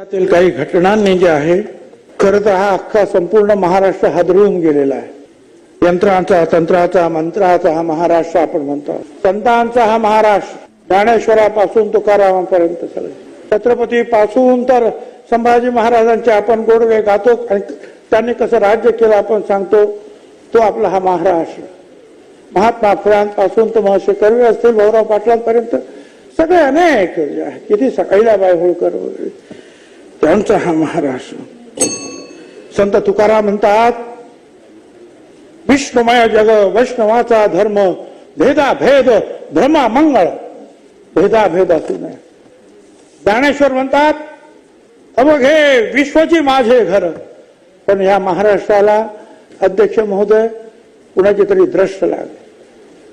त्यातील काही घटनांनी जे आहे खरं तर हा अख्खा संपूर्ण महाराष्ट्र हादरवून गेलेला आहे. यंत्रांचा तंत्राचा मंत्राचा हा महाराष्ट्र आपण म्हणतो. संतांचा हा महाराष्ट्र ज्ञानेश्वरापासून तुकारामापर्यंत सगळे. छत्रपती पासून तर संभाजी महाराजांचे आपण गोडवे गातो आणि त्यांनी कसं राज्य केलं आपण सांगतो तो आपला हा महाराष्ट्र. महात्मा फुलांपासून तर महर्षी कर्वे असतील भाऊराव पाटलांपर्यंत सगळे अनेक किती सकाळीला बाय होळकर वगैरे. त्यांचा हा महाराष्ट्र. संत तुकाराम म्हणतात विष्णुमय जग वैष्णवाचा धर्म भेदाभेद भ्रमा धर्मा मंगळ भेदाभेद असू नये. ज्ञानेश्वर म्हणतात अवघे विश्वची माझे घर. पण या महाराष्ट्राला अध्यक्ष महोदय कुणाची तरी द्रष्ट लागले.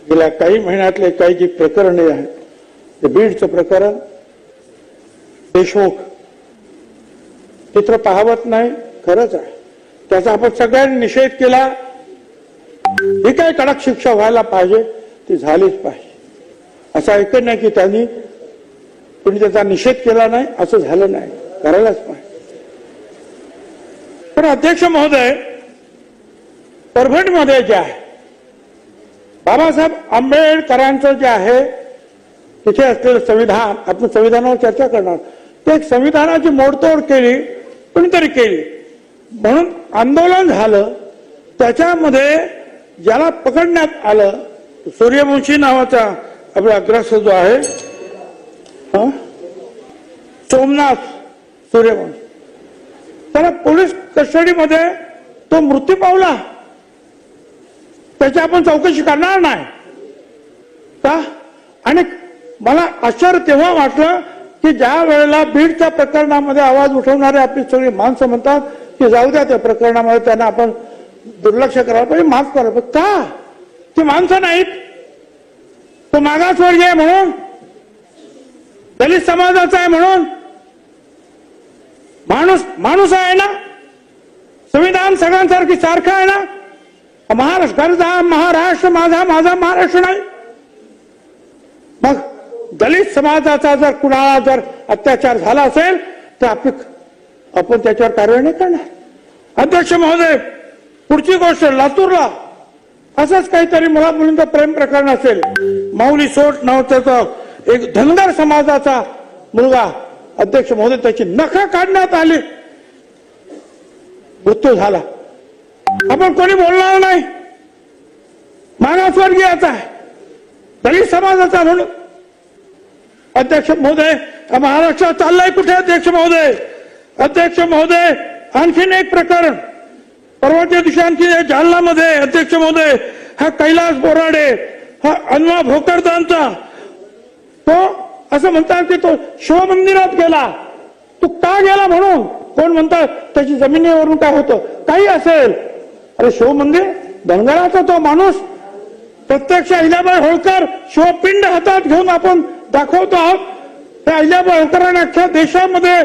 गेल्या काही महिन्यातले काही जी प्रकरणे आहेत ते बीडचं प्रकरण देशमुख चित्र पाहावत नाही खरंच आहे. त्याचा आपण सगळ्यांनी निषेध केला. ही काय कडक शिक्षा व्हायला पाहिजे ती झालीच पाहिजे. असं ऐकत नाही की त्यांनी कुणी त्याचा निषेध केला नाही असं झालं नाही करायलाच पाहिजे. पण अध्यक्ष महोदय परभणीमध्ये जे आहे बाबासाहेब आंबेडकरांचं जे आहे तिथे असलेलं संविधान आपण संविधानावर चर्चा करणार. ते एक संविधानाची मोडतोड केली कोणीतरी केली. म्हणून आंदोलन झालं. त्याच्यामध्ये ज्याला पकडण्यात आलं सूर्यवंशी नावाचा आपला अग्रस्थ जो आहे सोमनाथ सूर्यवंशी. त्याला पोलीस कस्टडीमध्ये तो मृत्यू पावला. त्याची आपण चौकशी करणार नाही. का? आणि मला आश्चर्य तेव्हा वाटलं की ज्या वेळेला बीडच्या प्रकरणामध्ये आवाज उठवणारे आपली सगळी माणसं म्हणतात की जाऊ द्या त्या प्रकरणामध्ये त्यांना आपण दुर्लक्ष करायला पाहिजे माफ करायला पाहिजे. का? ती माणसं नाहीत. तो मागासवर्गीय आहे म्हणून. दलित समाजाचा आहे म्हणून. माणूस माणूस आहे ना. संविधान सगळ्यांसारखी सारखं आहे ना. महाराष्ट्र महाराष्ट्र माझा माझा महाराष्ट्र नाही. मग दलित समाजाचा जर कुणाला जर अत्याचार झाला असेल तर आपली आपण त्याच्यावर कारवाई नाही करणार. अध्यक्ष महोदय पुढची गोष्ट लातूरला. असंच काहीतरी मुला मुलींचं प्रेम प्रकरण असेल माऊली सोट नावाचा एक धनगर समाजाचा मुलगा अध्यक्ष महोदय त्याची नख काढण्यात आली. मृत्यू झाला. आपण कोणी बोलणार नाही. मागासवर्गीयाचा आहे. दलित समाजाचा म्हणून अध्यक्ष महोदय महाराष्ट्रात चाललाय कुठे अध्यक्ष महोदय? अध्यक्ष महोदय आणखीन एक प्रकरण. परवाच्या दिवशी आणखी जालनामध्ये अध्यक्ष महोदय. हा कैलास बोराडे हा अन्वा भोकरदांचा. तो असं म्हणतात की तो शिवमंदिरात गेला. तू का गेला म्हणून? कोण म्हणतात त्याची जमिनीवरून काय होतं? काही असेल. अरे शिवमंदिर धनगराचा तो माणूस. प्रत्यक्ष अहिल्याबाई होळकर शिवपिंड हातात घेऊन आपण दाखवतो आहोत. त्या अहिल्याबाई अख्ख्या देशामध्ये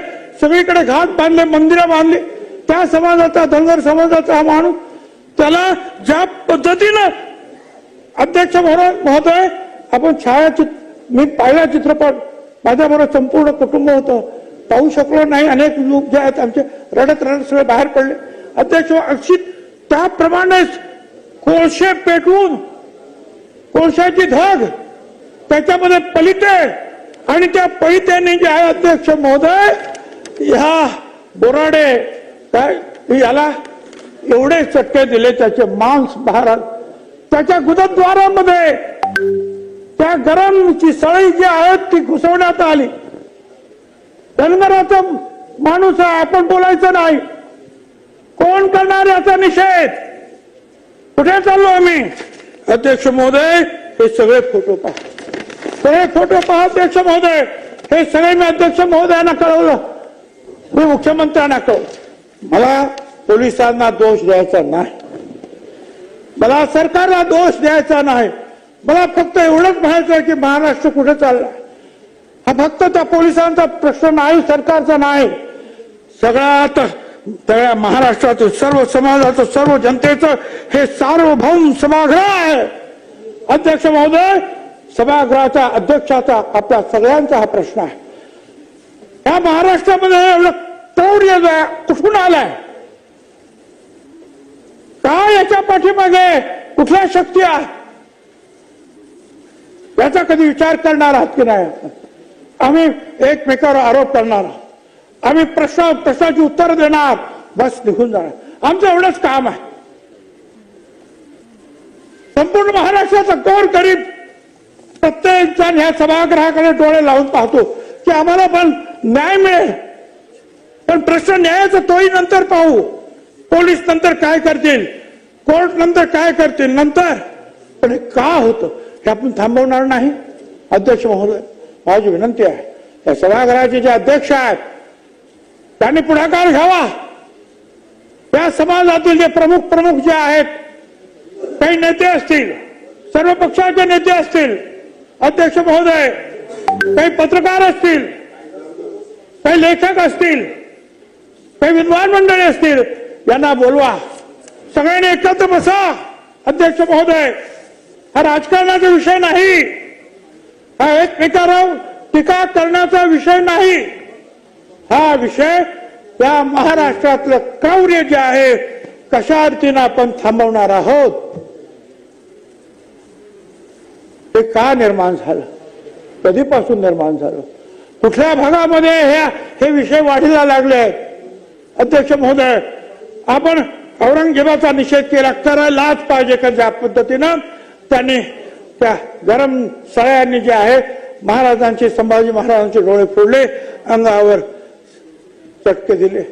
सगळीकडे घाट बांधले मंदिरं बांधली. त्या समाजाचा धनगर समाजाचा हा माणूस त्याला ज्या पद्धतीनं अध्यक्ष महोदय महोदय आपण छायाचित्र मी पाहिला चित्रपट माझ्याबरोबर संपूर्ण कुटुंब होतं. पाहू शकलो नाही अनेक लोक जे आहेत आमचे रडत रडत सगळे बाहेर पडले. अध्यक्ष अक्षित त्याप्रमाणेच कोळशे पेटवून कोळशाची धग त्याच्यामध्ये पलिते आणि त्या पलित्याने जे आहे अध्यक्ष महोदय ह्या बोराडे काय याला एवढे चटके दिले त्याचे मांस भारत त्याच्या गुदद्वारामध्ये त्या गरमची सळी जी आहेत ती घुसवण्यात आली. धनगराचा माणूस आहे आपण बोलायचं नाही. कोण करणार याचा निषेध? कुठे चाललो आम्ही? अध्यक्ष महोदय हे सगळे फोटो पाहतो. सगळे फोटो पहा अध्यक्ष महोदय हे सगळे मी अध्यक्ष महोदयांना कळवलं. मी मुख्यमंत्र्यांना कळवलं. मला पोलिसांना दोष द्यायचा नाही. मला सरकारला दोष द्यायचा नाही. मला फक्त एवढंच म्हणायचं की महाराष्ट्र कुठे चालला? हा फक्त त्या पोलिसांचा प्रश्न नाही सरकारचा नाही. सगळ्यात सगळ्या महाराष्ट्रातील सर्व समाजाचं सर्व जनतेचं हे सार्वभौम सभागृह आहे. अध्यक्ष महोदय सभागृहाच्या अध्यक्षाचा आपल्या सगळ्यांचा हा प्रश्न आहे. या महाराष्ट्रामध्ये एवढं तौर्य कुठून आलाय? काय याच्या पाठीमागे कुठल्या शक्ती आहे? याचा कधी विचार करणार आहात की नाही? आम्ही एकमेकावर आरोप करणार आम्ही प्रश्न प्रश्नाची उत्तर देणार बस निघून जाणार. आमचं एवढंच काम आहे. संपूर्ण महाराष्ट्राचा गोर गरीब प्रत्येक जण ह्या सभागृहाकडे डोळे लावून पाहतो की आम्हाला पण न्याय मिळेल. पण प्रश्न न्यायाचा तोही नंतर पाहू. पोलीस नंतर काय करतील? कोर्ट नंतर काय करतील? नंतर. पण हे का होतं? हे आपण थांबवणार नाही. अध्यक्ष महोदय माझी विनंती आहे या सभागृहाचे जे अध्यक्ष आहेत त्यांनी पुढाकार घ्यावा. या समाजातील जे प्रमुख प्रमुख जे आहेत काही नेते असतील सर्व पक्षाचे नेते असतील अध्यक्ष महोदय काही पत्रकार असतील काही लेखक असतील काही विद्वान मंडळी असतील यांना बोलवा. सगळ्यांनी एकत्र बसा अध्यक्ष महोदय. हा राजकारणाचा विषय नाही. हा एकमेकावर टीका करण्याचा विषय नाही. हा विषय या महाराष्ट्रातलं क्रौर्य जे आहे कशा अर्थीनं आपण थांबवणार आहोत? ते का निर्माण झालं? कधीपासून निर्माण झालं? कुठल्या भागामध्ये हे हे विषय वाढीला लागले? अध्यक्ष महोदय आपण औरंगजेबाचा निषेध केला करायलाच पाहिजे का ज्या पद्धतीनं? त्यांनी त्या गरम सळ्यांनी जे आहे महाराजांचे संभाजी महाराजांचे डोळे फोडले अंगावर चटके दिले.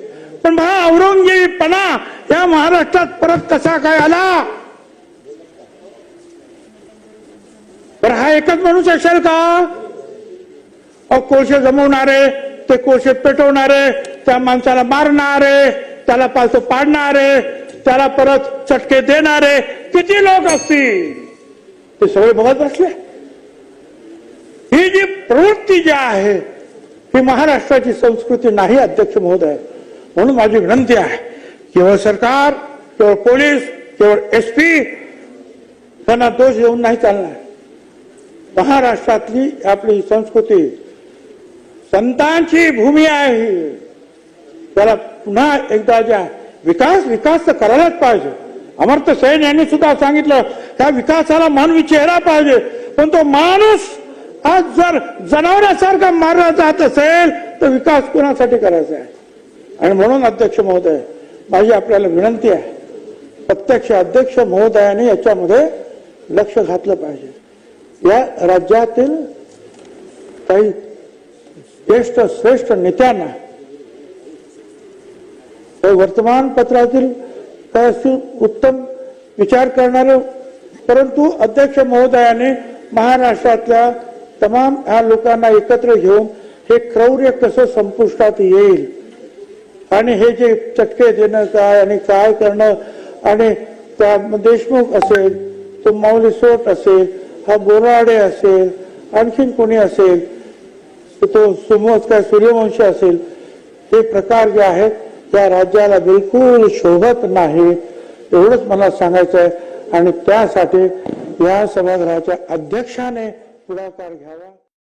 पण हा औरंगजेबपणा या महाराष्ट्रात परत कसा काय आला? तर हा एकच माणूस असेल का? अहो कोळसे जमवणारे ते कोळसे पेटवणारे त्या माणसाला मारणारे त्याला पालतो पाडणारे त्याला परत चटके देणारे किती लोक असतील? ते सगळे बघत बसले. ही जी प्रवृत्ती जी आहे ही महाराष्ट्राची संस्कृती नाही अध्यक्ष महोदय. म्हणून माझी विनंती आहे केवळ सरकार केवळ पोलीस केवळ एस पी त्यांना दोष देऊन नाही चालणार. महाराष्ट्रातली आपली संस्कृती संतांची भूमी आहे. ही त्याला पुन्हा एकदा ज्या विकास विकास तर करायलाच पाहिजे. अमर्थ सेन यांनी सुद्धा सांगितलं त्या विकासाला मानवी चेहरा पाहिजे. पण तो माणूस आज जर जनावरासारखा मारला जात असेल तर विकास कोणासाठी करायचा आहे? आणि म्हणून अध्यक्ष महोदय माझी आपल्याला विनंती आहे प्रत्यक्ष अध्यक्ष महोदयाने याच्यामध्ये लक्ष घातलं पाहिजे. या राज्यातील काही ज्येष्ठ श्रेष्ठ नेत्यांना वर्तमानपत्रातील काही उत्तम विचार करणारे परंतु अध्यक्ष महोदयाने महाराष्ट्रातल्या तमाम ह्या लोकांना एकत्र घेऊन हे क्रौर्य कसं संपुष्टात येईल आणि हे जे चटके देणं काय आणि काय करणं आणि त्या देशमुख असेल तो माऊली सोट असेल हा बोराडे असेल आणखीन कोणी असेल तो सुमोज काय सूर्यवंशी असेल हे प्रकार जे आहेत त्या राज्याला बिलकुल शोभत नाही एवढंच मला सांगायचं आहे आणि त्यासाठी या सभागृहाच्या अध्यक्षाने पुढाकार घ्यावा.